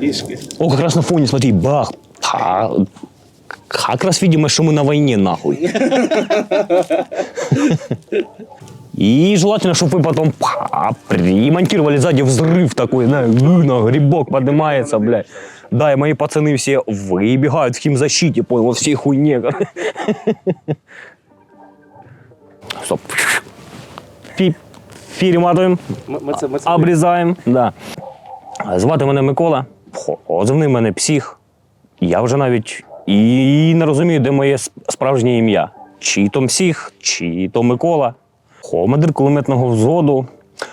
Пішки. О, как раз на фоне, смотри, бах. А, как раз видимо, что мы на войне, нахуй. И желательно, чтобы вы потом па, ремонтировали сзади взрыв такой, на, на грибок поднимается, блядь. Да, и мои пацаны все выбегают в химзащите, понял, во всей хуйне. Стоп. Фи- Перематываем. Ми, ми це, ми це Обрізаємо. Да. Звати мене Микола, позивний мене псих. Я вже навіть і не розумію, де моє справжнє ім'я. Чи то псих, чи то Микола. Командир кулеметного взводу.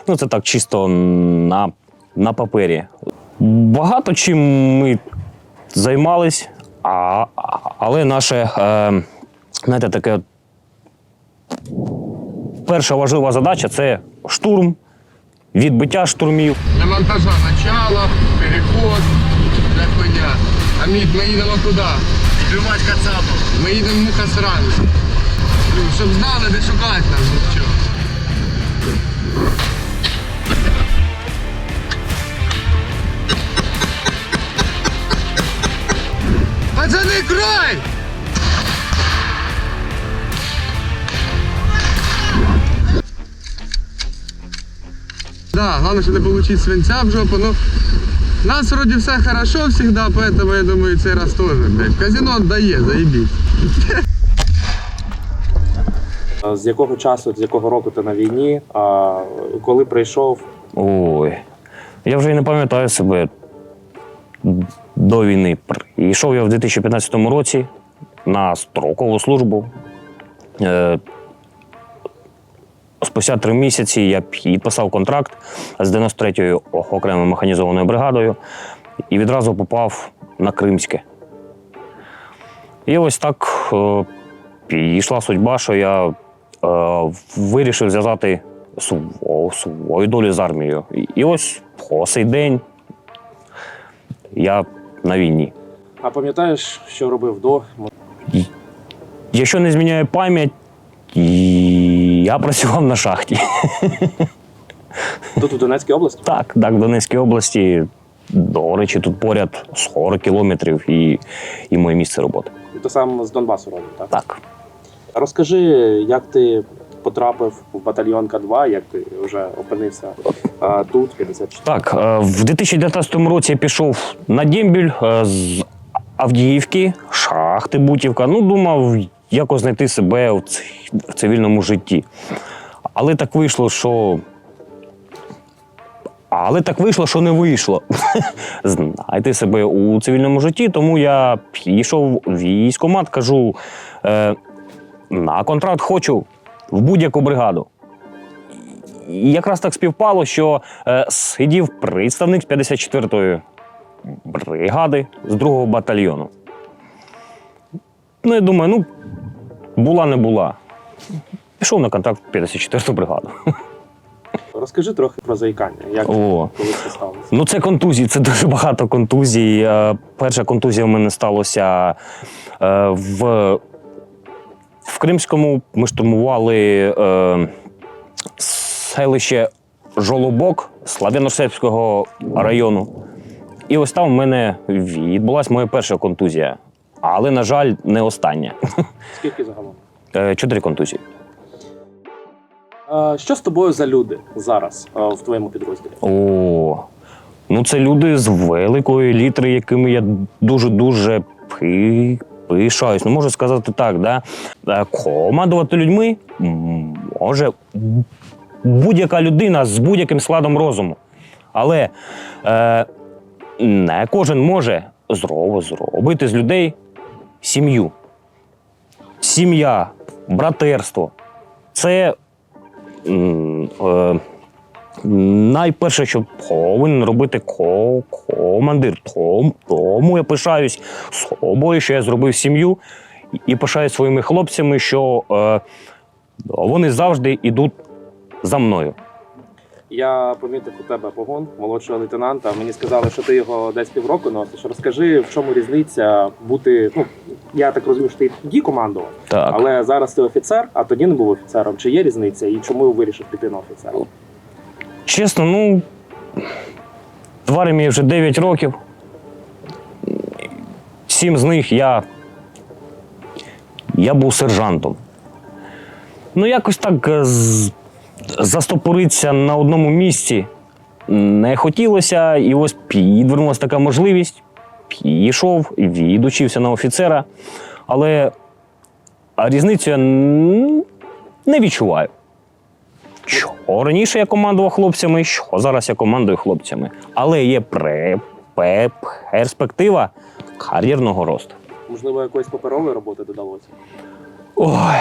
Ну, це так чисто на, на папері. Багато чим ми займались, а- але наше, е, знаєте, таке перша важлива задача це штурм, відбиття штурмів. Для монтажа начало, переход, для хуйня. Амід, ми їдемо туди. Тримать кацапу. Ми їдемо в Мухасран. Щоб знали, де шукати нас. що. Пацани, край! Да, главное, что не получить свинца в жопу. Ну, у нас вроде все хорошо всегда, поэтому я думаю, цей раз тоже, блядь. Казино дає, заебись. З якого часу, з якого року ти на війні? А коли прийшов? Ой. Я вже і не пам'ятаю себе до війни. Прийшов я в 2015 році на строкову службу. Спустя три місяці я підписав контракт з 93-ю окремою механізованою бригадою і відразу попав на Кримське. І ось так е, пішла судьба, що я е, вирішив зв'язати свою, долю з армією. І- ось по сей день я на війні. А пам'ятаєш, що робив до? Якщо не зміняє пам'ять, і- я працював на шахті. Тут у Донецькій області? Так, так, в Донецькій області. До речі, тут поряд 40 кілометрів і, і моє місце роботи. Ти сам з Донбасу родом, так? Так. Розкажи, як ти потрапив в батальйон К2, як ти вже опинився а, тут, 54. Так, е, в 2019 році я пішов на дембіль е, з Авдіївки, шахти Бутівка. Ну, думав, якось знайти себе в цивільному житті. Але так вийшло, що. Але так вийшло, що не вийшло. Знайти себе у цивільному житті, тому я пішов в військкомат, кажу: е, на контракт хочу в будь-яку бригаду. І якраз так співпало, що е, сидів представник з 54-ї бригади з другого батальйону. Ну, я думаю, ну, була не була. Пішов на контракт в 54-ту бригаду. Розкажи трохи про заїкання. Як О. коли це сталося? Ну, це контузії, це дуже багато контузій. Е, Перша контузія в мене сталося е, в, в Кримському. Ми штурмували е, селище Жолобок Славяно-Сербського району. І ось там в мене відбулася моя перша контузія. Але, на жаль, не остання. Скільки загалом? Е, Чотири контузії. Що з тобою за люди зараз в твоєму підрозділі? О, ну це люди з великої літри, якими я дуже-дуже пи- пишаюсь. Ну, можу сказати так, да? Е, командувати людьми може будь-яка людина з будь-яким складом розуму. Але е, не кожен може зро- зробити з людей сім'ю. Сім'я, братерство це е, найперше, що повинен робити ко- командир. Том- Тому я пишаюсь собою, що я зробив сім'ю, і пишаюсь своїми хлопцями, що е, вони завжди йдуть за мною. Я помітив у тебе погон молодшого лейтенанта. Мені сказали, що ти його десь півроку носиш. Розкажи, в чому різниця бути. Ну я так розумію, що ти тоді командував, Так. але зараз ти офіцер, а тоді не був офіцером. Чи є різниця? І чому вирішив піти на офіцера? Чесно, ну в армії вже 9 років. всім з них я. Я був сержантом. Ну, якось так е, з- застопоритися на одному місці не хотілося, і ось підвернулася така можливість. Пішов, відучився на офіцера, але різницю я не відчуваю. Що раніше я командував хлопцями, що зараз я командую хлопцями. Але є пре, пе- перспектива кар'єрного росту. Можливо, якоїсь паперової роботи додалося. Ой,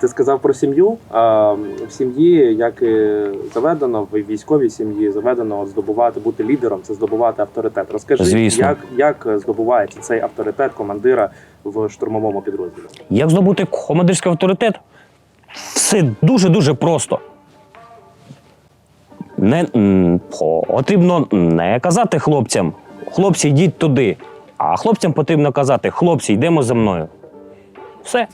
Ти сказав про сім'ю. А в сім'ї, як і заведено, в військовій сім'ї заведено от здобувати, бути лідером, це здобувати авторитет. Розкажи, Звісно. як, як здобувається цей авторитет командира в штурмовому підрозділі? як здобути командирський авторитет? Все дуже-дуже просто. Не, потрібно не казати хлопцям, хлопці, йдіть туди. А хлопцям потрібно казати, хлопці, йдемо за мною. Все.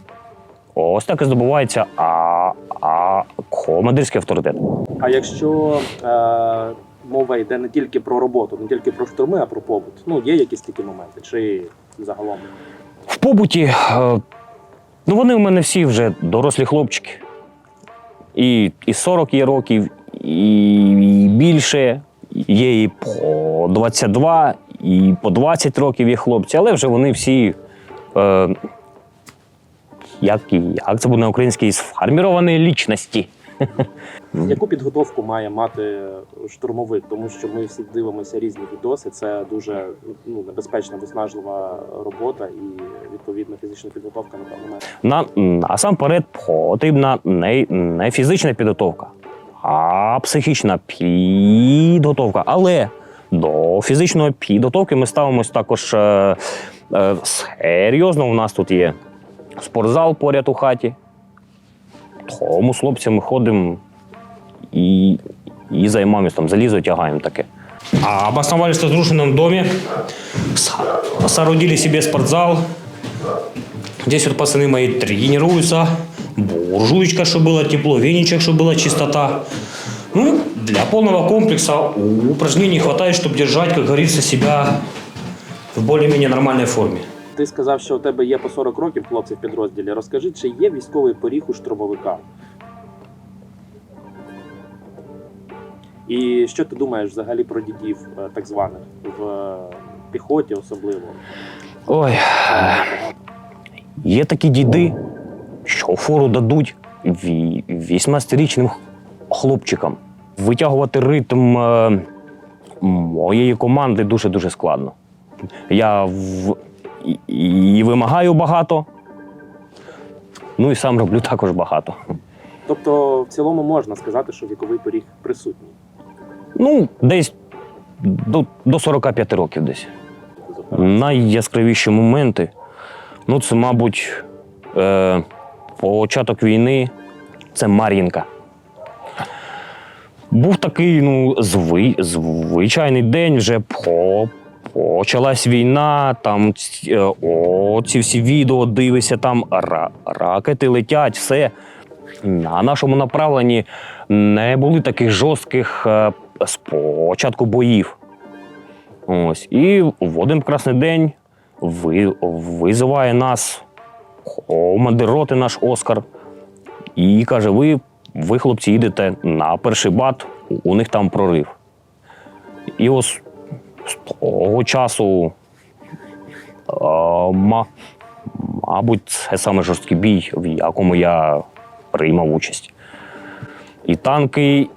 Ось так і здобувається а, а, командирський авторитет. А якщо е, мова йде не тільки про роботу, не тільки про штурми, а про побут, ну є якісь такі моменти, чи загалом? В побуті, е, ну вони у мене всі вже дорослі хлопчики. І, і 40 є років, і, і більше. Є і по 22, і по 20 років є хлопці, але вже вони всі. Е, як, як це буде на українській сформіровані лічності. Яку підготовку має мати штурмовик? Тому що ми всі дивимося різні відоси. Це дуже ну, небезпечна, виснажлива робота і відповідно фізична підготовка напевно має. На, насамперед потрібна не, не фізична підготовка, а психічна підготовка. Але до фізичної підготовки ми ставимось також е, е, серйозно. У нас тут є спортзал поряд у хаті. Тому з хлопцями ходимо і, і займаємось там, залізо тягаємо таке. А обосновались в разрушенном доме, с- соорудили себе спортзал, Здесь вот пацаны мои тренируются. Буржуечка, чтобы было тепло, веничек, чтобы была чистота. Ну, для полного комплекса упражнений хватает, чтобы держать, как говорится, себя в более-менее нормальной форме. Ти сказав, що у тебе є по 40 років хлопців в підрозділі. Розкажи, чи є військовий поріг у штурмовика? І що ти думаєш взагалі про дідів е, так званих в е, піхоті, особливо? Ой, є такі діди, що фору дадуть 18-річним хлопчикам. Витягувати ритм е, моєї команди дуже-дуже складно. Я в... і, і вимагаю багато, ну і сам роблю також багато. Тобто, в цілому можна сказати, що віковий поріг присутній. Ну, десь до, до 45 років десь. Найяскравіші моменти, ну, це, мабуть, е, початок війни це Мар'їнка. Був такий ну, зви, звичайний день, вже по, почалась війна, там е, о, ці всі відео дивишся, там ра, ракети летять, все. На нашому направленні не були таких жорстких е, спочатку боїв. Ось. І в один прекрасний день ви, визиває нас командир роти наш Оскар і каже: ви, ви, хлопці, їдете на перший бат, у них там прорив. І ось з того часу, е, ма, мабуть, це саме жорсткий бій, в якому я приймав участь. І танки,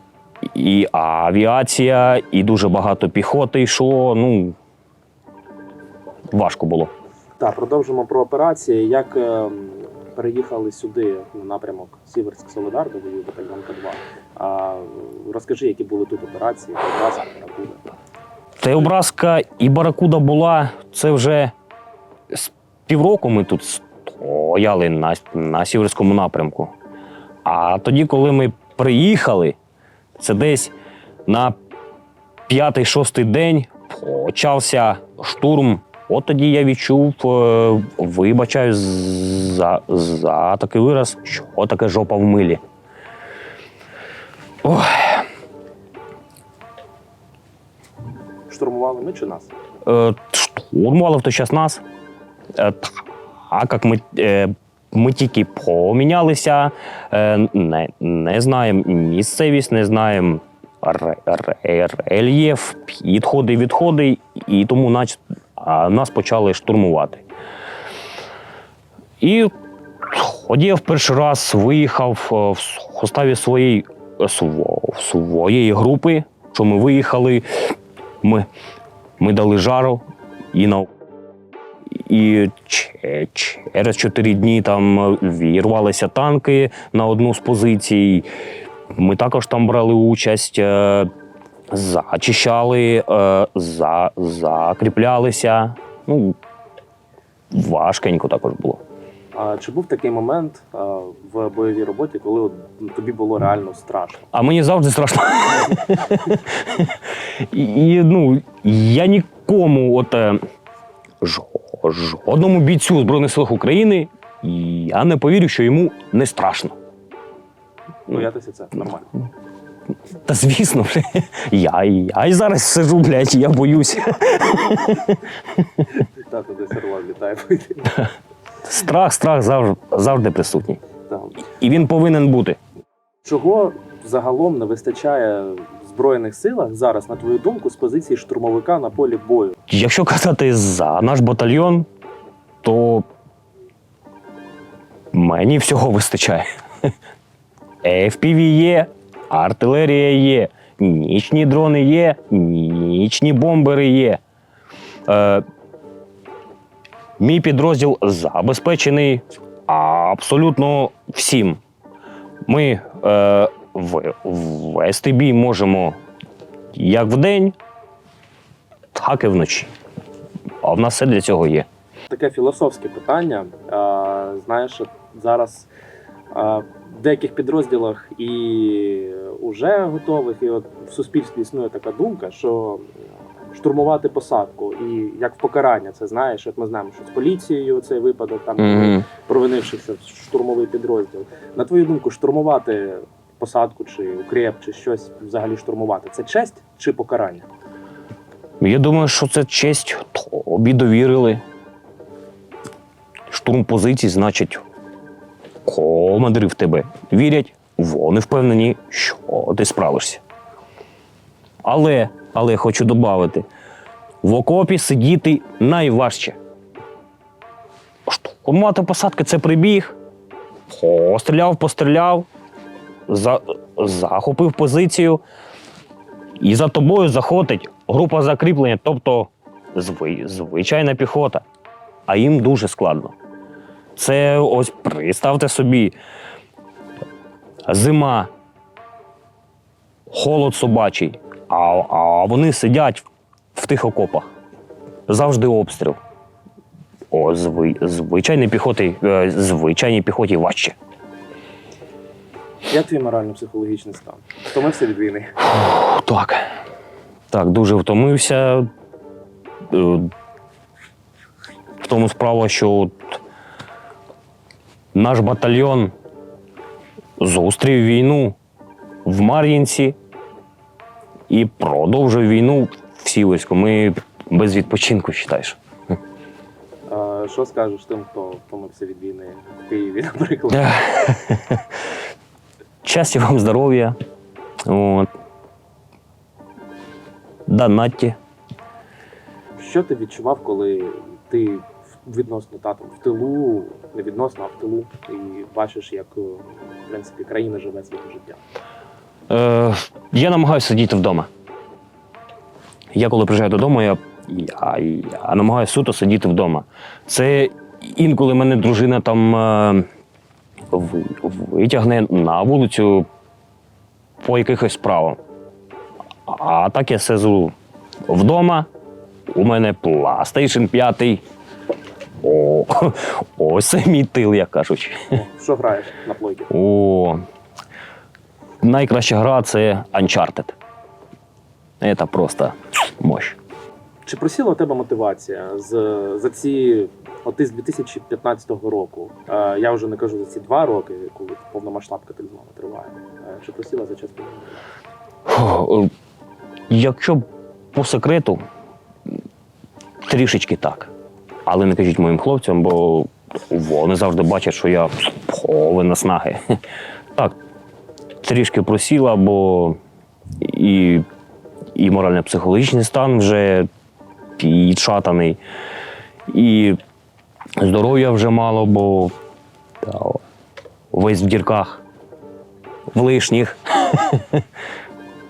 і авіація, і дуже багато піхоти йшло. Ну, важко було. Так, продовжимо про операції. Як ем, переїхали сюди на напрямок Сіверськ Солидар, де воює батальйон К2. А, розкажи, які були тут операції, Кавказа, Баракуда. Та й образка і Баракуда була. Це вже з півроку ми тут стояли на, на сіверському напрямку. А тоді, коли ми приїхали, це десь на п'ятий-шостий день почався штурм. От тоді я відчув, е, вибачаю за, за такий вираз, що таке жопа в милі. Ой, Штурмували ми чи нас? е, штурмували в той час нас. Е, Так як ми, е, ми тільки помінялися, е, не, не знаємо місцевість, не знаємо ре- ре- рельєф, підходи, відходи, і тому нач, а, нас почали штурмувати. І я в перший раз виїхав в составі своєї, своєї групи, що ми виїхали, ми, ми дали жару і на і через чотири дні там вірвалися танки на одну з позицій. Ми також там брали участь, е, зачищали, е, за, закріплялися. Ну, важкенько також було. А чи був такий момент а, в бойовій роботі, коли от, ну, тобі було реально страшно? А мені завжди страшно. і, і, ну, я нікому, от е, жодному бійцю Збройних сил України, я не повірю, що йому не страшно. Боятися це нормально. Та звісно, бля, я, я і зараз сижу, блядь, я боюсь. Тато десь орла літає пити. Страх, страх завжди, завжди присутній. І він повинен бути. Чого загалом не вистачає в Збройних силах зараз, на твою думку, з позиції штурмовика на полі бою? Якщо казати за наш батальйон, то мені всього вистачає. FPV є, артилерія є, нічні дрони є, нічні бомбери є. Е, мій підрозділ забезпечений абсолютно всім. Ми е, в, вести бій можемо як вдень, так і вночі. А в нас все для цього є. Таке філософське питання. А, знаєш, зараз а, в деяких підрозділах і уже готових, і от в суспільстві існує така думка, що штурмувати посадку і як в покарання, це знаєш, от ми знаємо, що з поліцією цей випадок там Мгм. провинившихся в штурмовий підрозділ. На твою думку, штурмувати посадку чи укреп, чи щось взагалі штурмувати це честь чи покарання? Я думаю, що це честь тобі довірили. Штурм позицій, значить, командири в тебе вірять, вони впевнені, що ти справишся. Але, але хочу додати, в окопі сидіти найважче. Штурмувати посадки це прибіг. Постріляв, постріляв, за, захопив позицію. І за тобою заходить група закріплення, тобто зви- звичайна піхота. А їм дуже складно. Це ось представте собі. Зима, холод собачий, а, а вони сидять в тих окопах. Завжди обстріл. О, зви, звичайній піхоті, е, звичайній піхоті важче. Як твій морально-психологічний стан? Втомився від війни? Так. Так, дуже втомився. Е, В тому справа, що от наш батальйон зустрів війну в Мар'їнці і продовжує війну в Сіверську. Ми без відпочинку вважаєш. А, що скажеш тим, хто втомився від війни в Києві, наприклад? Щастя вам здоров'я. От. Донатьте. Що ти відчував, коли ти відносно татом в тилу, не відносно, а в тилу, і бачиш, як в принципі країна живе своє життя? Е, я намагаюся сидіти вдома. Я коли приїжджаю додому, я, я, я намагаюся суто сидіти вдома. Це інколи мене дружина там е, витягне на вулицю по якихось справам. А так я сиджу вдома. У мене PlayStation 5. О, ось це мій тил, як кажуть. Що граєш на плойці? О, найкраща гра це Uncharted. Це просто мощь. Чи просіла у тебе мотивація з, за ці, от з 2015 року? Е, я вже не кажу за ці два роки, коли повномасштабка так звана триває. Е, чи просіла за час війни? Е, Якщо по секрету, трішечки так. Але не кажіть моїм хлопцям, бо вони завжди бачать, що я повинна снаги. Так, трішки просіла, бо і, і морально-психологічний стан вже підшатаний, і здоров'я вже мало, бо та, весь в дірках, в лишніх.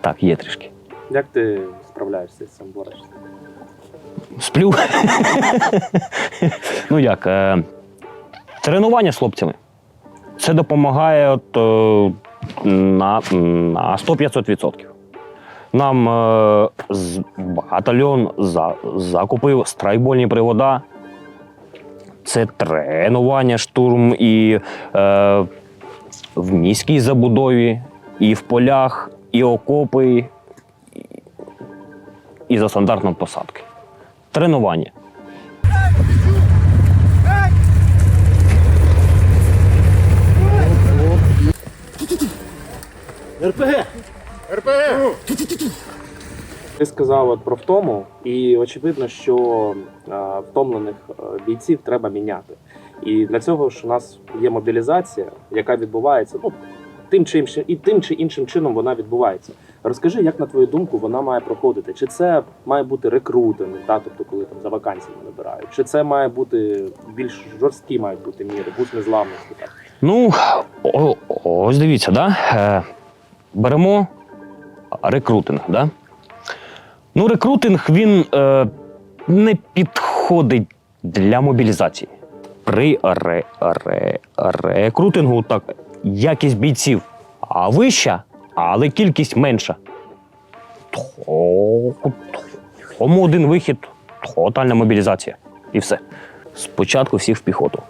Так, є трішки. Як ти справляєшся з цим борешся? Сплю. ну як, е, тренування з хлопцями. Це допомагає от, е, на, на 100-500%. Нам е, з- батальйон за, закупив страйкбольні привода. Це тренування, штурм і е, в міській забудові, і в полях, і окопи, і, і за стандартом посадки. Тренування. Ти сказав от про втому, і очевидно, що е, втомлених е, бійців треба міняти. І для цього ж у нас є мобілізація, яка відбувається ну, тим чи іншим, і тим чи іншим чином вона відбувається. Розкажи, як на твою думку вона має проходити? Чи це має бути рекрутинг, да, тобто коли там за вакансіями набирають? Чи це має бути більш жорсткі мають бути міри, бус незламності? Так? Ну, о, ось дивіться, да? Беремо рекрутинг. Да? Ну, рекрутинг він е, не підходить для мобілізації. При ре, ре, рекрутингу так, якість бійців а вища, але кількість менша. Тому один вихід тотальна мобілізація. І все. Спочатку всіх в піхоту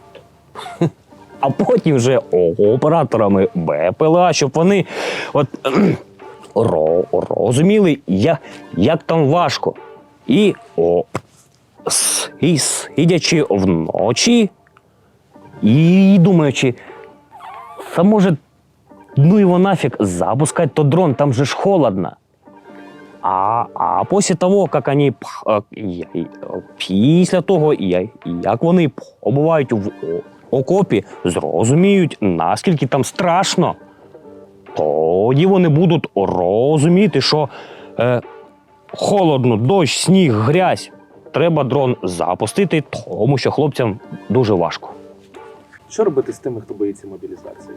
а потім вже операторами БПЛА, щоб вони от, ро, розуміли, як, як там важко. І, о, сидячи вночі і думаючи, та може, ну його нафіг, запускать то дрон, там же ж холодно. А, а після того, як вони після того, як вони побувають в окопі, зрозуміють, наскільки там страшно, тоді вони будуть розуміти, що е, холодно, дощ, сніг, грязь. Треба дрон запустити, тому що хлопцям дуже важко. Що робити з тими, хто боїться мобілізації?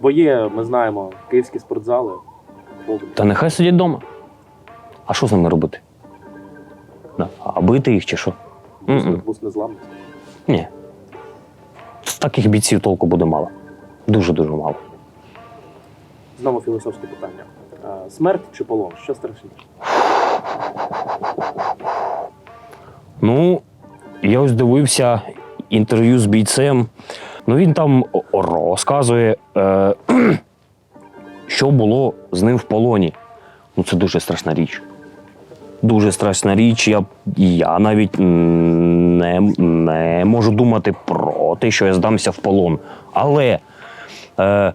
Бо є, ми знаємо, київські спортзали. Та нехай сидять вдома. А що з ними робити? А бити їх чи що? Бус. Ні. Таких бійців толку буде мало. Дуже-дуже мало. Знову філософське питання. Смерть чи полон? Що страшніше? Ну, я ось дивився інтерв'ю з бійцем. Ну, він там розказує, е, що було з ним в полоні. Ну, це дуже страшна річ. Дуже страшна річ. Я, я навіть не, не можу думати про те, що я здамся в полон. Але е,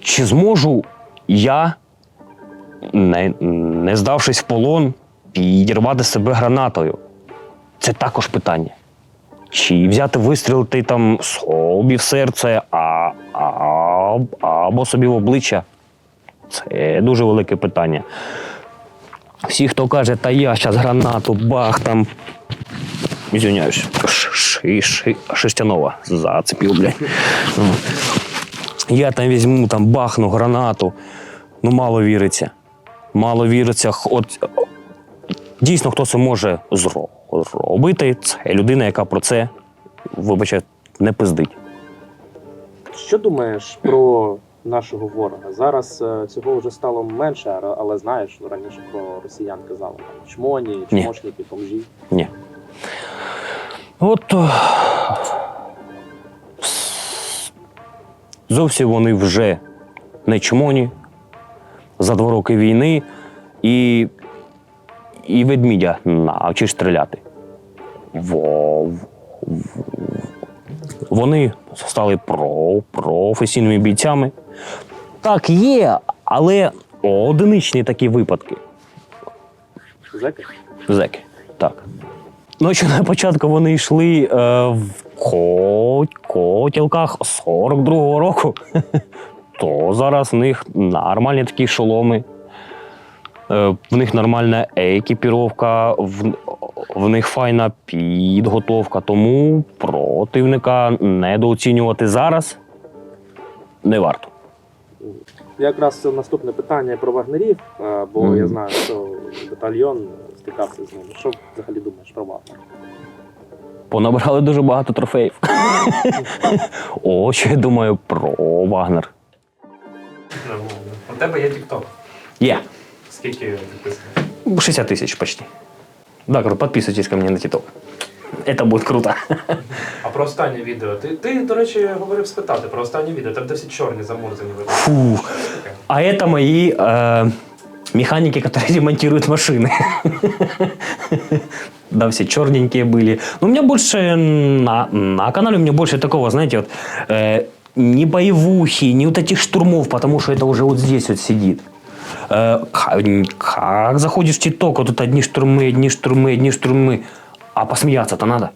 чи зможу я, не, не здавшись в полон, підірвати себе гранатою? Це також питання. Чи взяти вистрілити там собі в серце, а, а, або собі в обличчя? Це дуже велике питання. Всі, хто каже, та я зараз гранату, бах там. Извиняюсь, ши, ши, шерстянова зацепив, блядь. Я там візьму, там бахну гранату. Ну, мало віриться. Мало віриться. От, дійсно, хто це може зро- зробити, це людина, яка про це, вибачте, не пиздить. Що думаєш про нашого ворога? Зараз е, цього вже стало менше, але знаєш, раніше про росіян казали чмоні, чмошники, бомжі. Ні. От зовсім вони вже не чмоні за два роки війни і, і ведмідя навчиш стріляти. Вони стали про, професійними бійцями. Так, є, але одиничні такі випадки. Зеки? Зеки. Так. Ну, що на початку вони йшли е, в ко- котілках 42-го року, то зараз в них нормальні такі шоломи. Е, в них нормальна екіпіровка, в, в них файна підготовка. Тому противника недооцінювати зараз не варто. Якраз наступне питання про вагнерів, е, бо Мгм. я знаю, що батальйон стикався з ними. Що взагалі думаєш про Вагнер? Понабрали дуже багато трофеїв. О, що я думаю про Вагнер. У тебе є TikTok. Є. Скільки підписаних? 60 тысяч почти. Да, говорю, подписывайтесь ко мне на ТикТок. Это будет круто. А про останнє відео. Ти, ти, до речі, говорив спитати про останнє відео. Там досить чорні замурзані видно. Фу. А это мои э, механики, которые ремонтируют машины. Да, все черненькие были. Но у меня больше на, на канале у меня больше такого, знаете, вот э, не боевухи, не вот этих штурмов, потому что это уже вот здесь вот сидит. Э, как, заходишь в ТикТок, вот тут одни штурмы, одни штурмы, одни штурмы. А посмеяться-то надо.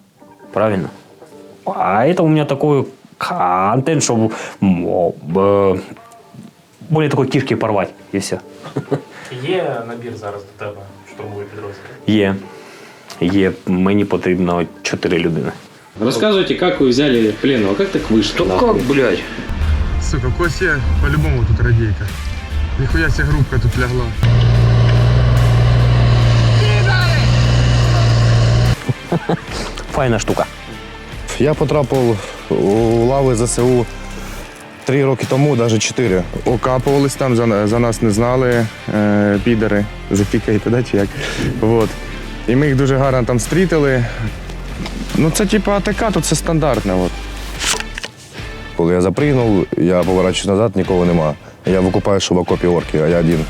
Правильно? А это у меня такой контент, чтобы э, более такой кишки порвать, и все. Є набір зараз до тебе штурмовий підрозділ. Є. Є, мені потрібно чотири людини. Рассказывайте, как вы взяли пленного, как так вышло? нахуй? блядь? Сука, в когось є по-любому тут радійка. Ніхуя ця групка тут лягла. Файна штука. Я потрапив у лави ЗСУ три роки тому, навіть чотири. Окапувались там, за, за нас не знали е, підери, запікаєте, да, чи як? Вот. І ми їх дуже гарно там стрітили. Ну це типу АТК, то це стандартне. От. Коли я запригнув, я поворачуюсь назад, нікого нема. Я викупаю, що в окопі орки, а я один.